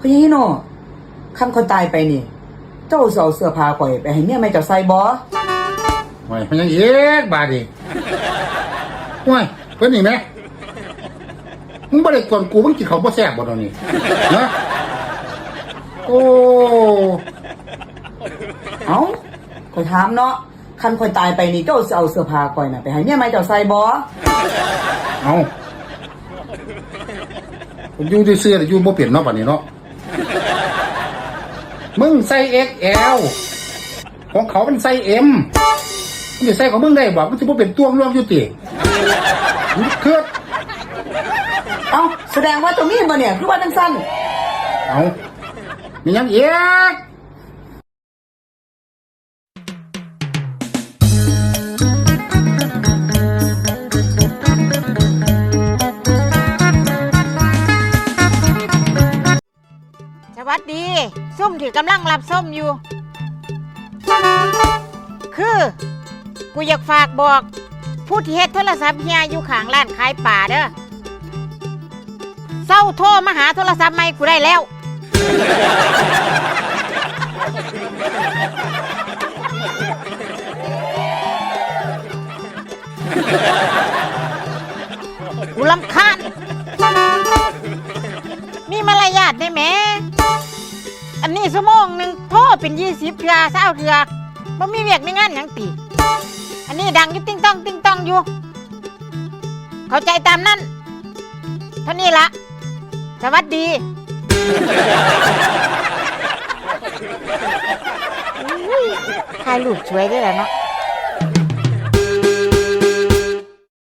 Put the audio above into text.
พญาฮิโนคันคนตายไปนี่ เจ้าสิเอาเสื้อผ้าข่อยไปให้เมียแม่เจ้าใส่บ่ห่วยมันยังเอ๊กบาดอีกห่วยเพิ่นนี่แหมมึงบ่ได้กวนกูมึงกินข้าวบ่แซ่บบ่ตอนนี้นะโอ้เอ้าข่อยถามเนาะคันข่อยตายไปนี่เจ้าสิเอาเสื้อผ้าข่อยน่ะไปให้เมียแม่เจ้าใส่บ่เอาผมอยู่ซื่อๆแต่อยู่บ่เปลี่ยนเนาะบัดนี้เนาะ มึงใส่ XL ของเขามันใส่ M มึงจะใส่ของมึงได้บ่มันสิบ่เป็นตัวร่วมอยู่ติมึงเครียดเอ้าแสดงว่าเจ้ามีบ่เนี่ยคือว่าจังซั่นเอามีหยังอีก วัสดีส้มที่กำลังรับส้มอยู่ คือ กูอยากฝากบอกผู้ที่เฮ็ดโทรศัพท์เฮียอยู่ข้างร้านขายป่าเด้อเศร้าโทรมาหาโทรศัพท์ใหม่กูได้แล้ว กูลำคาญ มีมารยาทได้ไหม อันนี้สมองหนึ่งโทษเป็นยี่สิบเทือเศร้าเทือบ่มีเวียกไม่งานหยังตีอันนี้ดังอยู่ติ้งต้องติ้งต้องอยู่ เข้าใจตามนั้นเท่านี้ละ สวัสดีอุ้ยถ่ายรูปสวยด้วยแหละเนาะ